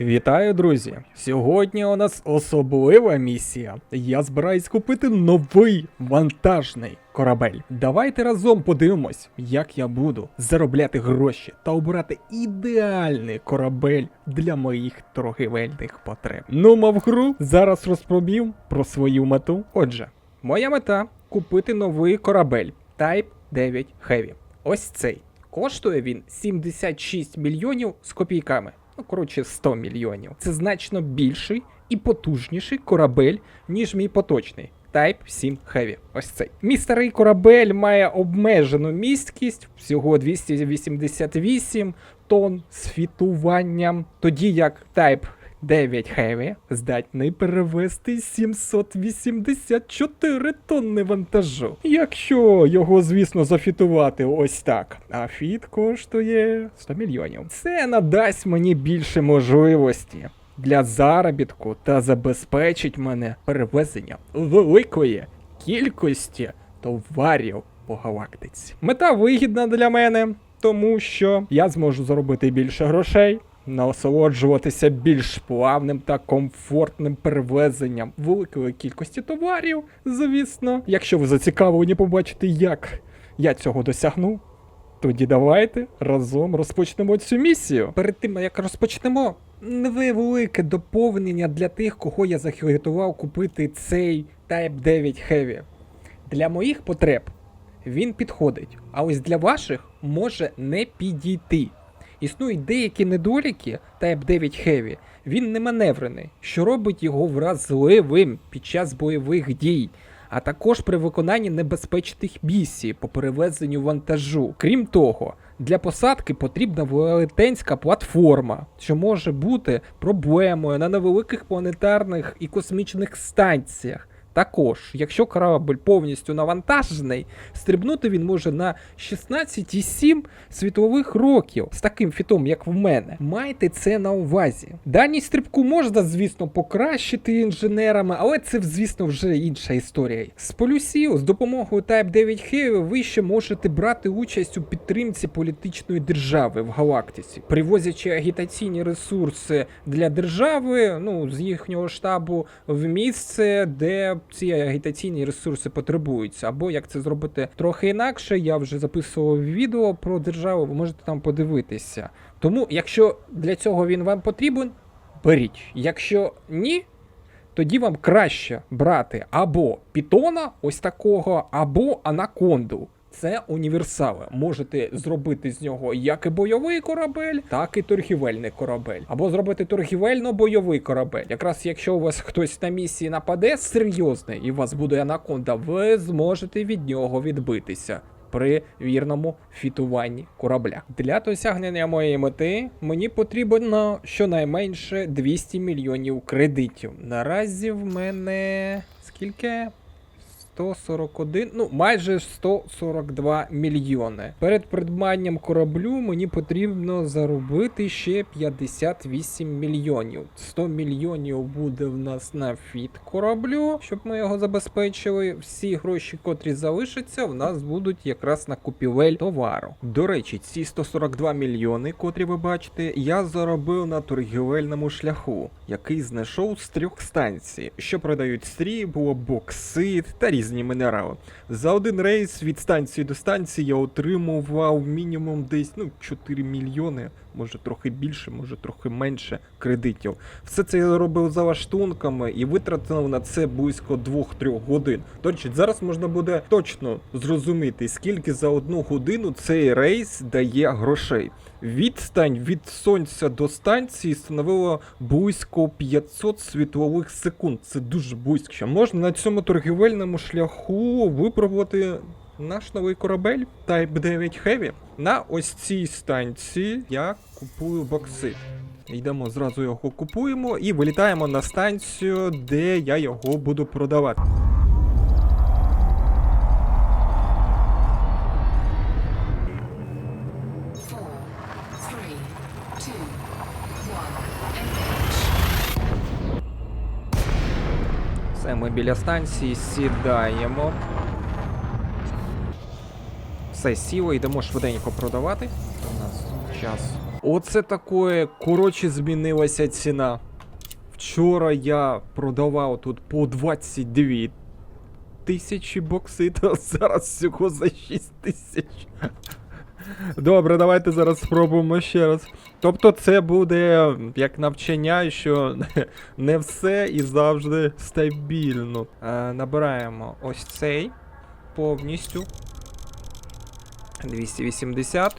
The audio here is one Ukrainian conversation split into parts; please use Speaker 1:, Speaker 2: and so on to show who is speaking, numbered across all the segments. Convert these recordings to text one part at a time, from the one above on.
Speaker 1: Вітаю, друзі! Сьогодні у нас особлива місія. Я збираюсь купити новий вантажний корабель. Давайте разом подивимось, як я буду заробляти гроші та обирати ідеальний корабель для моїх торгівельних потреб. Ну, мав гру, зараз розповім про свою мету. Отже, моя мета купити новий корабель Type 9 Heavy. Ось цей. Коштує він 76 мільйонів з копійками. Ну, коротше, 100 мільйонів. Це значно більший і потужніший корабель, ніж мій поточний. Type 7 Heavy. Ось цей. Мій старий корабель має обмежену місткість, всього 288 тонн з фітуванням, тоді як Type 9 Heavy здатний перевести 784 тонни вантажу. Якщо його, звісно, зафітувати ось так. А фіт коштує 100 мільйонів. Це надасть мені більше можливості для заробітку та забезпечить мене перевезення великої кількості товарів по галактиці. Мета вигідна для мене, тому що я зможу заробити більше грошей. Насолоджуватися більш плавним та комфортним перевезенням великої кількості товарів, звісно. Якщо ви зацікавлені побачити, як я цього досягну, тоді давайте разом розпочнемо цю місію. Перед тим як розпочнемо, невелике доповнення для тих, кого я захилітував купити цей Type 9 Heavy. Для моїх потреб він підходить, а ось для ваших може не підійти. Існують деякі недоліки Type 9 Heavy. Він не маневрений, що робить його вразливим під час бойових дій, а також при виконанні небезпечних місій по перевезенню вантажу. Крім того, для посадки потрібна велетенська платформа, що може бути проблемою на невеликих планетарних і космічних станціях. Також, якщо корабль повністю навантажений, стрибнути він може на 16,7 світлових років з таким фітом, як в мене. Майте це на увазі. Дальність стрибку можна, звісно, покращити інженерами, але це, звісно, вже інша історія. З полюсів, з допомогою Type 9 Heavy ви ще можете брати участь у підтримці політичної держави в галактиці, привозячи агітаційні ресурси для держави, ну з їхнього штабу в місце, де ці агітаційні ресурси потребуються. Або як це зробити трохи інакше, я вже записував відео про державу, ви можете там подивитися. Тому, якщо для цього він вам потрібен, беріть. Якщо ні, тоді вам краще брати або пітона, ось такого, або анаконду. Це універсали. Можете зробити з нього як і бойовий корабель, так і торгівельний корабель. Або зробити торгівельно-бойовий корабель. Якраз якщо у вас хтось на місії нападе серйозний і у вас буде анаконда, ви зможете від нього відбитися. При вірному фітуванні корабля. Для досягнення моєї мети мені потрібно щонайменше 200 мільйонів кредитів. Наразі в мене скільки? 141, ну майже 142 мільйони. Перед придбанням кораблю мені потрібно заробити ще 58 мільйонів. 100 мільйонів буде в нас на фіт кораблю, щоб ми його забезпечили. Всі гроші, котрі залишаться, в нас будуть якраз на купівель товару. До речі, ці 142 мільйони, котрі ви бачите, я заробив на торгівельному шляху, який знайшов з трьох станцій, що продають срібло, боксит та різні мінерали. За один рейс від станції до станції я отримував мінімум десь ну 4 мільйони, може трохи більше, може трохи менше кредитів. Все це я робив за лаштунками і витратив на це близько 2-3 годин. Речі, зараз можна буде точно зрозуміти, скільки за одну годину цей рейс дає грошей. Відстань від сонця до станції становила близько 500 світлових секунд. Це дуже близько. Можна на цьому торгівельному шляху випробувати наш новий корабель Type 9 Heavy. На ось цій станції я купую боксит. Йдемо зразу його купуємо і вилітаємо на станцію, де я його буду продавати. Все, ми біля станції сідаємо. Все, сіло, йдемо швиденько продавати. У нас час Оце такое, коротше, змінилася ціна. Вчора я продавав тут по 22 тисячі боксит, а зараз всього за 6 тисяч. Добре, давайте зараз спробуємо ще раз. Тобто це буде як навчання, що не все і завжди стабільно. Е, набираємо ось цей повністю. 280.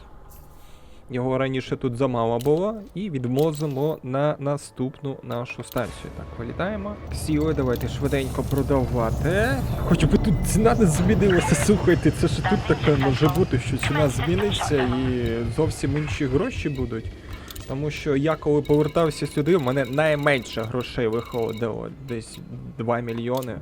Speaker 1: Його раніше тут замало було. І відвозимо на наступну нашу станцію. Так, вилітаємо. Сіли, давайте швиденько продавати. Хоч би тут ціна не змінилася, слухайте, це ж тут таке може бути, що ціна зміниться і зовсім інші гроші будуть. Тому що я коли повертався сюди, в мене найменше грошей виходило. Десь 2 мільйони.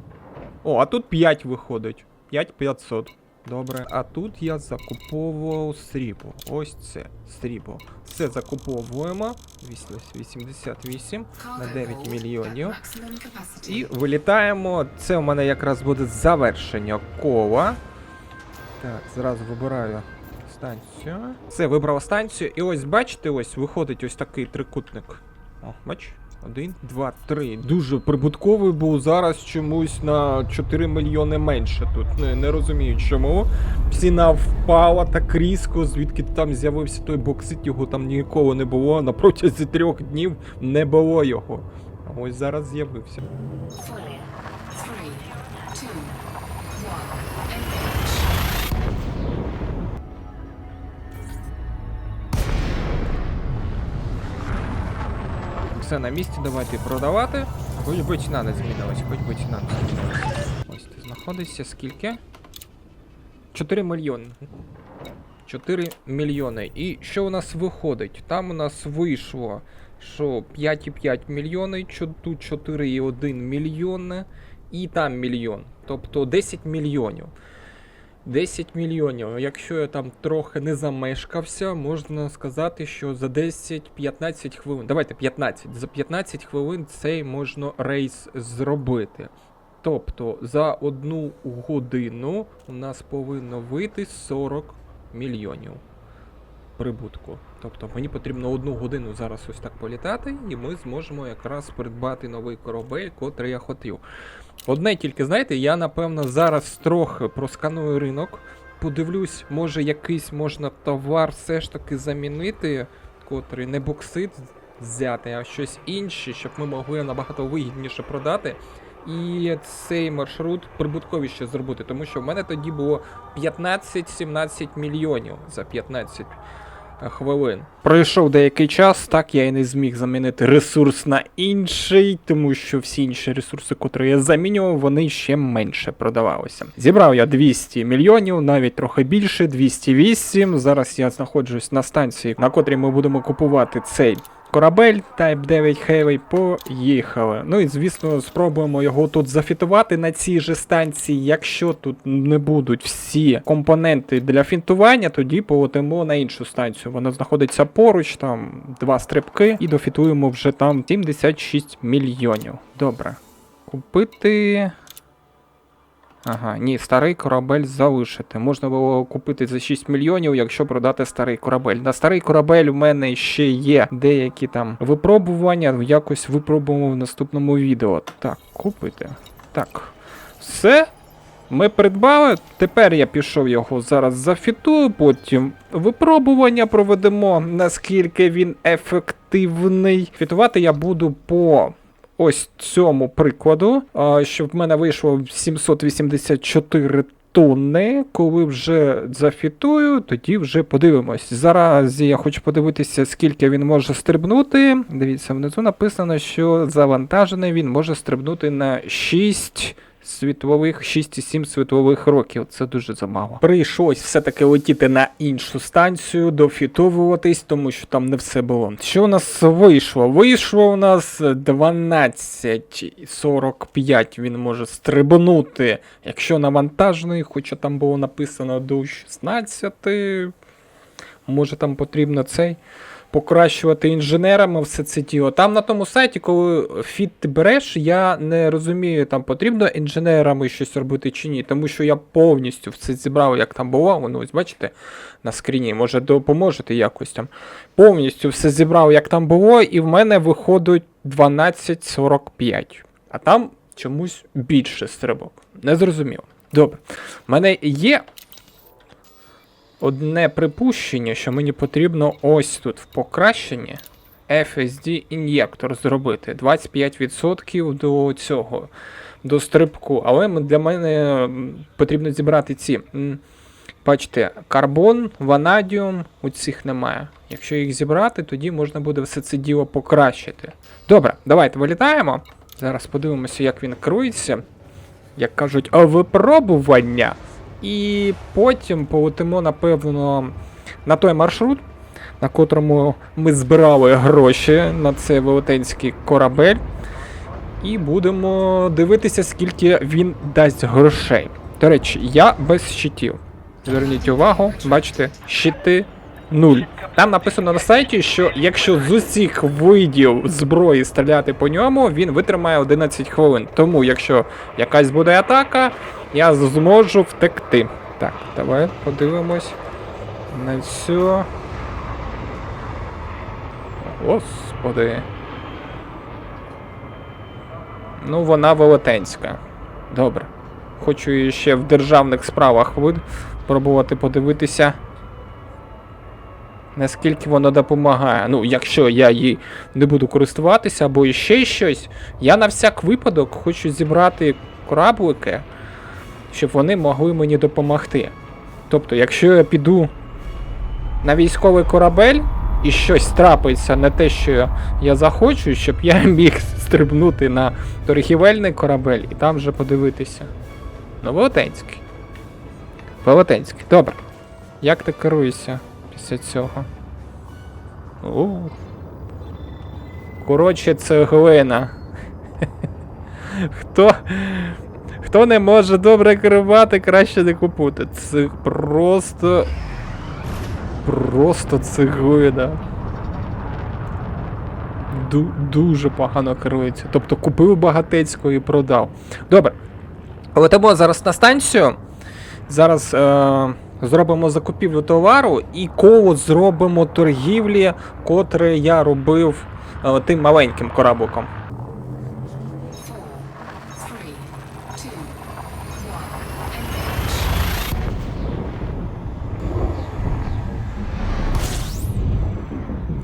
Speaker 1: О, а тут 5 виходить. 5500. Добре. А тут я закуповував срібло. Ось це срібло. Все закуповуємо. 288 на 9 мільйонів. І вилітаємо. Це у мене якраз буде завершення кола. Так, зразу вибираю станцію. Все, вибрав станцію. І ось бачите, ось виходить ось такий трикутник. О, бач. Один, два, три. Дуже прибутковий був зараз чомусь на 4 мільйони менше тут. Не, не розумію чому. Ціна впала так різко, звідки там з'явився той боксит, його там ніколи не було. На протязі трьох днів не було його. А ось зараз з'явився.
Speaker 2: Four, three, two, one. Engage.
Speaker 1: Все на місці, давайте продавати. Хоч би ціна не змінилась, хоч би ціна не змінилась. Ось ти знаходишся скільки? 4 мільйони. 4 мільйони. І що у нас виходить? Там у нас вийшло, що 5,5 мільйони, тут 4,1 мільйони і там мільйон. Тобто 10 мільйонів. 10 мільйонів. Якщо я там трохи не замешкався, можна сказати, що за 10-15 хвилин. Давайте 15. За 15 хвилин цей можна рейс зробити. Тобто за одну годину у нас повинно вийти 40 мільйонів прибутку. Тобто мені потрібно одну годину зараз ось так політати, і ми зможемо якраз придбати новий корабель, котрий я хотів. Одне тільки, знаєте, я напевно зараз трохи просканую ринок, подивлюсь, може якийсь можна товар все ж таки замінити, котрий не боксит взяти, а щось інше, щоб ми могли набагато вигідніше продати. І цей маршрут прибутковіше зробити, тому що в мене тоді було 15-17 мільйонів за 15 хвилин. Пройшов деякий час, так я і не зміг замінити ресурс на інший, тому що всі інші ресурси, котрі я замінював, вони ще менше продавалися. Зібрав я 200 мільйонів, навіть трохи більше, 208. Зараз я знаходжусь на станції, на котрій ми будемо купувати цей. Корабель Type 9 Heavy поїхали. Ну і звісно, спробуємо його тут зафітувати на цій же станції. Якщо тут не будуть всі компоненти для фінтування, тоді полетимо на іншу станцію. Вона знаходиться поруч, там два стрибки, і дофітуємо вже там 76 мільйонів. Добре. Купити. Ага, ні, старий корабель залишити. Можна було купити за 6 мільйонів, якщо продати старий корабель. На старий корабель у мене ще є деякі там випробування. Якось випробуємо в наступному відео. Так, купити. Так. Все. Ми придбали. Тепер я пішов його зараз зафітую, потім випробування проведемо, наскільки він ефективний. Фітувати я буду по ось цьому прикладу, щоб в мене вийшло 784 тонни. Коли вже зафітую, тоді вже подивимось. Зараз я хочу подивитися, скільки він може стрибнути. Дивіться, внизу написано, що завантажений він може стрибнути на 6 світлових 6,7 світлових років. Це дуже замало. Прийшлось все-таки летіти на іншу станцію, дофітовуватись, тому що там не все було. Що у нас вийшло? Вийшло у нас 12,45 він може стрибнути, якщо навантажений, хоча там було написано до 16. Може там потрібно цей. Покращувати інженерами все це діло. Там на тому сайті, коли фіт ти береш, я не розумію, там потрібно інженерами щось робити чи ні, тому що я повністю все зібрав, як там було. Воно ось бачите на скріні, може допоможете якось там. Повністю все зібрав, як там було, і в мене виходить 12.45. А там чомусь більше стрибок. Не зрозуміло. Добре. У мене є одне припущення, що мені потрібно ось тут в покращенні FSD ін'єктор зробити 25% до цього, до стрибку. Але для мене потрібно зібрати ці. Бачите, карбон, ванадіум, у цих немає. Якщо їх зібрати, тоді можна буде все це діло покращити. Добре, давайте вилітаємо. Зараз подивимося, як він керується. Як кажуть, випробування. І потім полетимо, напевно, на той маршрут, на котрому ми збирали гроші на цей велетенський корабель. І будемо дивитися, скільки він дасть грошей. До речі, я без щитів. Зверніть увагу, бачите, щити 0. Там написано на сайті, що якщо з усіх видів зброї стріляти по ньому, він витримає 11 хвилин. Тому, якщо якась буде атака, я зможу втекти. Так, давай подивимось на цю. Господи. Ну, вона велетенська. Добре. Хочу ще в державних справах пробувати подивитися. Наскільки воно допомагає. Ну, якщо я її не буду користуватися або ще щось, я на всяк випадок хочу зібрати кораблики, щоб вони могли мені допомогти. Тобто, якщо я піду на військовий корабель і щось трапиться не те, що я захочу, щоб я міг стрибнути на торгівельний корабель і там вже подивитися. Ну, велетенський. Велетенський. Добре. Як ти керуєшся після цього? У. Коротше, це глина. Хто. Хто не може добре керувати, краще не купути. Це просто. Просто цеглина. Ду- дуже погано керується. Тобто купив багатецьку і продав. Добре. Летимо зараз на станцію. Зараз е, зробимо закупівлю товару і коло зробимо торгівлі, котре я робив е, тим маленьким корабликом.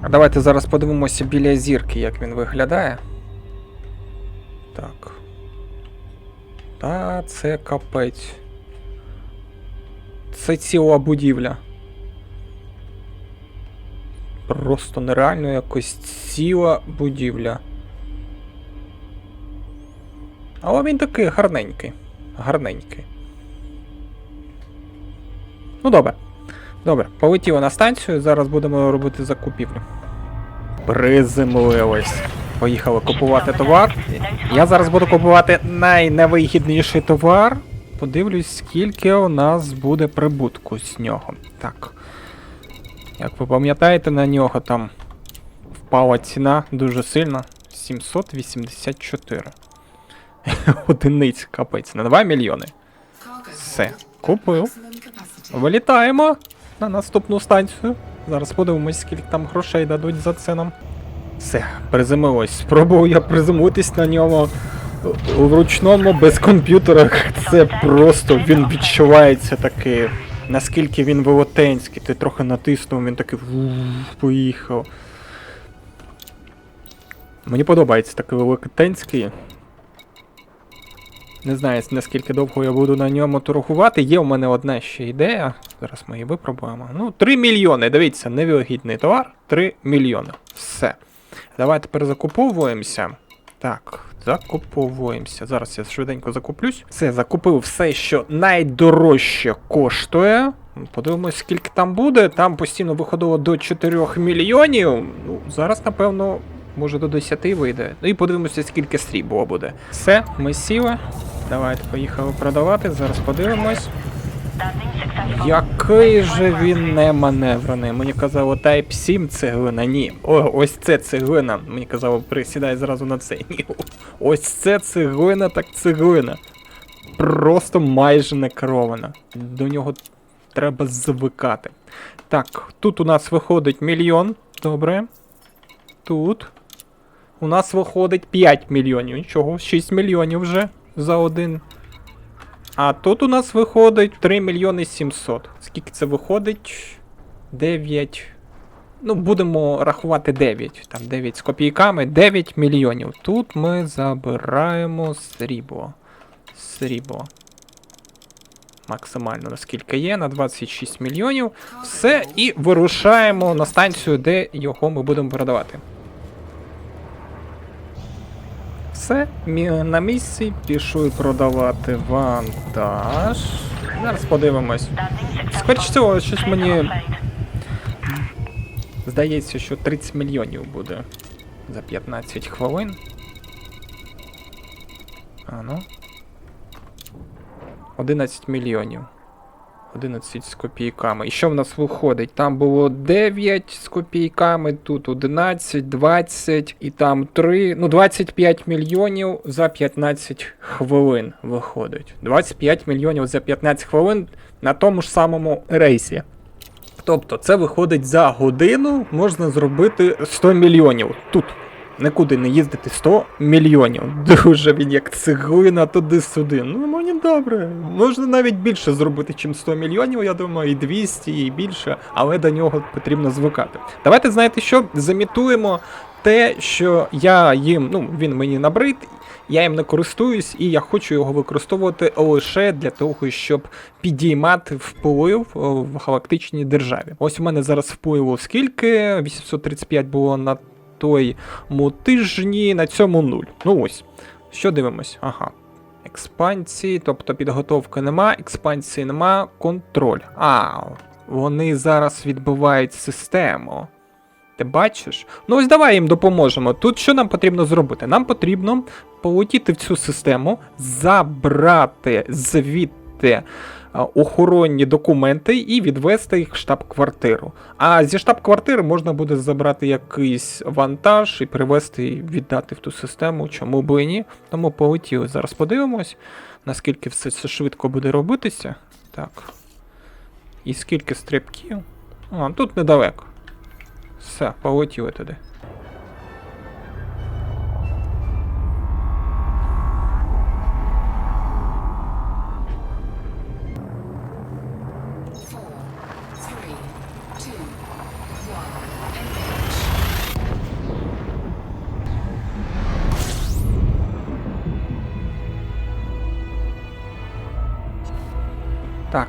Speaker 1: Давайте зараз подивимося біля зірки, як він виглядає. Так. Та це капець. Це ціла будівля. Просто нереально якось ціла будівля. Але він такий гарненький. Гарненький. Ну добре. Добре, полетіли на станцію, зараз будемо робити закупівлю. Приземлилось. Поїхали купувати товар. Я зараз буду купувати найневигідніший товар. Подивлюсь, скільки у нас буде прибутку з нього. Так. Як ви пам'ятаєте, на нього там впала ціна дуже сильно. 784. Одиниць, капець, на 2 мільйони. Все, купив. Вилітаємо на наступну станцію. Зараз подивимось, скільки там грошей дадуть за це нам. Все, приземлилось. Спробував я приземлитись на ньому в ручному без комп'ютера. Це просто він відчувається такий. Наскільки він велетенський, ти трохи натиснув, він такий поїхав. Мені подобається такий велетенський. Не знаю, наскільки довго я буду на ньому торгувати. Є у мене одна ще ідея. Зараз ми її випробуємо. Ну, 3 мільйони. Дивіться, невигідний товар. 3 мільйони. Все. Давай тепер закуповуємося. Так, закуповуємося. Зараз я швиденько закуплюсь. Все, закупив все, що найдорожче коштує. Подивимось, скільки там буде. Там постійно виходило до 4 мільйонів. Ну, зараз, напевно, може до 10 вийде. Ну і подивимося, скільки срібла буде. Все, ми сіли. Давайте поїхали продавати. Зараз подивимось. Який же він не маневрений. Мені казало Type 7 цеглина, ні. О, ось це цеглина. Мені казало, присідай зразу на це. Ні. Ось це цеглина, так цеглина. Просто майже не керована. До нього треба звикати. Так, тут у нас виходить мільйон. Добре. Тут. У нас виходить 5 мільйонів. Нічого, 6 мільйонів вже за один. А тут у нас виходить 3 мільйони 700. Скільки це виходить? 9. Ну, будемо рахувати 9. Там 9 з копійками, 9 мільйонів. Тут ми забираємо срібло. Срібло. Максимально наскільки є, на 26 мільйонів. Все, і вирушаємо на станцію, де його ми будемо продавати. Все, на місці пішли продавати вантаж. Зараз подивимось. Скоріше всього, щось мені здається, що 30 мільйонів буде за 15 хвилин. А ну. 11 мільйонів. 11 з копійками. І що в нас виходить? Там було 9 з копійками, тут 11, 20 і там 3. Ну, 25 мільйонів за 15 хвилин виходить. 25 мільйонів за 15 хвилин на тому ж самому рейсі. Тобто, це виходить за годину можна зробити 100 мільйонів. Тут. Нікуди не їздити 100 мільйонів. Дуже він як цеглина туди-сюди. Ну мені добре. Можна навіть більше зробити, чим 100 мільйонів, я думаю, і 200, і більше, але до нього потрібно звикати. Давайте знаєте що? Замітуємо те, що я їм, ну він мені набрид, я їм не користуюсь, і я хочу його використовувати лише для того, щоб підіймати вплив в галактичній державі. Ось у мене зараз впливу скільки? 835 було на тому тижні, на цьому нуль. Ну ось. Що дивимось? Ага. Експансії, тобто підготовки нема, експансії нема, контроль. А, вони зараз відбивають систему. Ти бачиш? Ну ось давай їм допоможемо. Тут що нам потрібно зробити? Нам потрібно полетіти в цю систему, забрати звідти охоронні документи і відвести їх в штаб-квартиру. А зі штаб-квартири можна буде забрати якийсь вантаж і привезти і віддати в ту систему, чому би і ні. Тому полетіли. Зараз подивимось, наскільки все це швидко буде робитися. Так. І скільки стрибків. А, тут недалеко. Все, полетіли туди.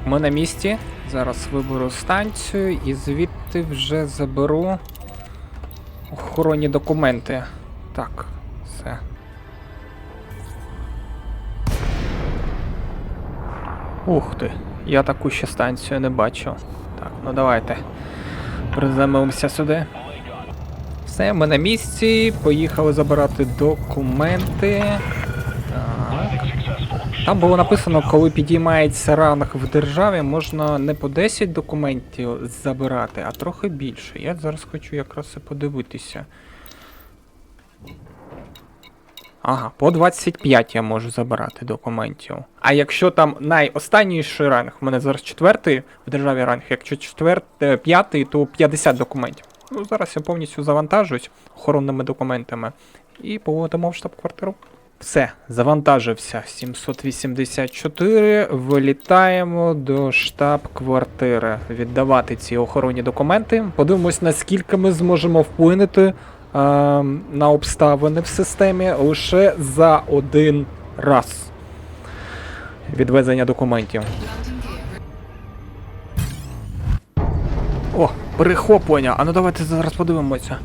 Speaker 1: Ми на місці. Зараз виберу станцію і звідти вже заберу охоронні документи. Так, все. Ух ти, я таку ще станцію не бачу. Так, ну давайте. Приземлимося сюди. Все, ми на місці. Поїхали забирати документи. Там було написано, коли підіймається ранг в державі, можна не по 10 документів забирати, а трохи більше. Я зараз хочу якраз і подивитися. Ага, по 25 я можу забирати документів. А якщо там найостанніший ранг, в мене зараз четвертий в державі ранг, якщо четвертий, п'ятий, то 50 документів. Ну, зараз я повністю завантажусь охоронними документами і поводимо в штаб-квартиру. Все, завантажився 784. Вилітаємо до штаб-квартири. Віддавати ці охоронні документи. Подивимось, наскільки ми зможемо вплинути е, на обставини в системі лише за один раз. Відвезення документів. О, перехоплення. А ну давайте зараз подивимося.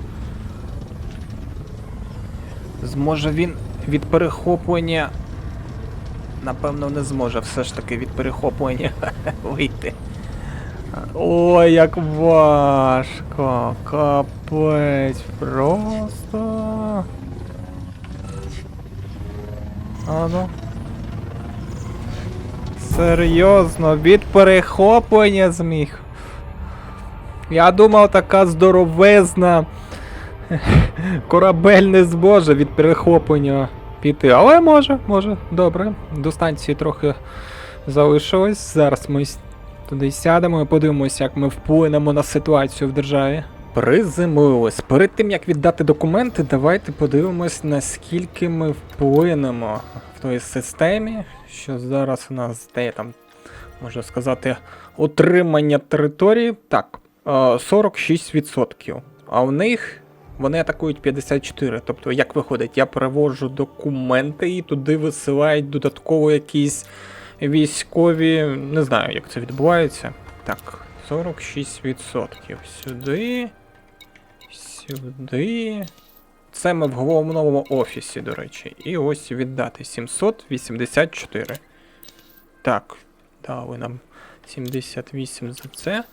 Speaker 1: Зможе він від перехоплення. Напевно, не зможе все ж таки від перехоплення вийти. Ой, як важко. Капець. Просто. А ну. Серйозно, від перехоплення зміг. Я думав, така здоровезна корабель не зможе від перехоплення піти. Але може, може, добре. До станції трохи залишилось. Зараз ми туди сядемо і подивимося, як ми вплинемо на ситуацію в державі. Приземлилось. Перед тим як віддати документи, давайте подивимось, наскільки ми вплинемо в той системі, що зараз у нас де там, можна сказати, утримання території. Так, е, 46%. А в них вони атакують 54. Тобто, як виходить, я переводжу документи і туди висилають додатково якісь військові. Не знаю, як це відбувається. Так, 46%. Сюди. Сюди. Це ми в головному офісі, до речі. І ось віддати 784. Так, дали нам 78 за це.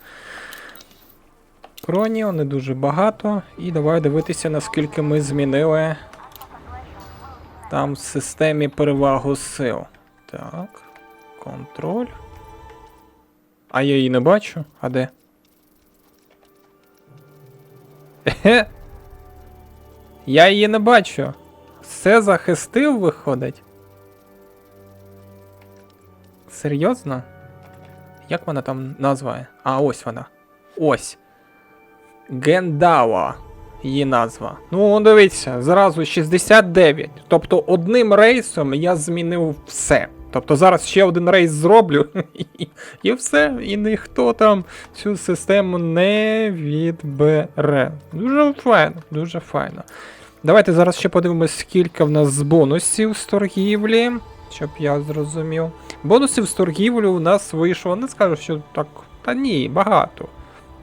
Speaker 1: Кроніо не дуже багато. І давай дивитися, наскільки ми змінили там в системі перевагу сил. Так. Контроль. А я її не бачу. А де? Ехе. Я її не бачу. Все захистив, виходить. Серйозно? Як вона там назва? А, ось вона. Ось. Гендава. Її назва. Ну, дивіться, зразу 69. Тобто одним рейсом я змінив все. Тобто зараз ще один рейс зроблю, і, все, і ніхто там цю систему не відбере. Дуже файно, дуже файно. Давайте зараз ще подивимось, скільки в нас бонусів з торгівлі, щоб я зрозумів. Бонусів з торгівлі у нас вийшло, не скажу, що так. Та ні, багато.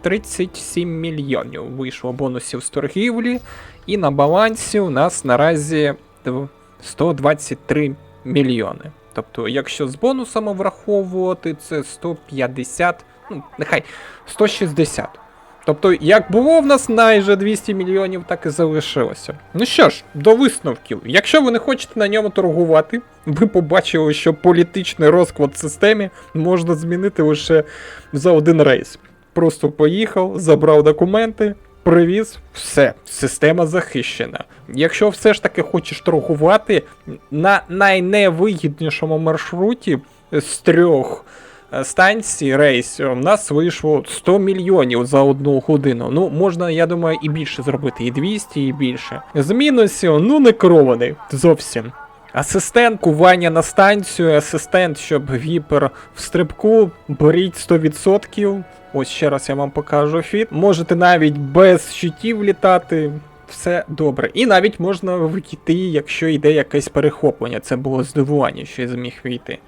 Speaker 1: 37 мільйонів вийшло бонусів з торгівлі, і на балансі у нас наразі 123 мільйони. Тобто, якщо з бонусами враховувати, це 150, ну, нехай 160. Тобто, як було в нас майже 200 мільйонів, так і залишилося. Ну що ж, до висновків. Якщо ви не хочете на ньому торгувати, ви побачили, що політичний розклад в системі можна змінити лише за один рейс. Просто поїхав, забрав документи, привіз, все, система захищена. Якщо все ж таки хочеш торгувати на найневигіднішому маршруті з трьох е, станцій рейсів, у нас вийшло 100 мільйонів за одну годину. Ну, можна, я думаю, і більше зробити, і 200, і більше. З мінусів, ну не керований зовсім. Асистент кування на станцію, асистент, щоб віпер в стрибку, беріть 100%. Ось ще раз я вам покажу фіт. Можете навіть без щитів літати. Все добре. І навіть можна вийти, якщо йде якесь перехоплення. Це було здивування, що я зміг вийти.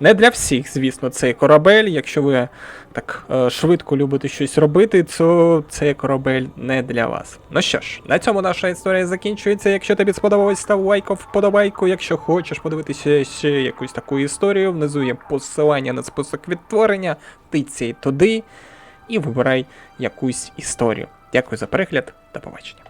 Speaker 1: Не для всіх, звісно, цей корабель. Якщо ви так е, швидко любите щось робити, то цей корабель не для вас. Ну що ж, на цьому наша історія закінчується. Якщо тобі сподобалось, став лайк, вподобайку. Якщо хочеш подивитися ще якусь таку історію, внизу є посилання на список відтворення, тицяй туди і вибирай якусь історію. Дякую за перегляд, до побачення.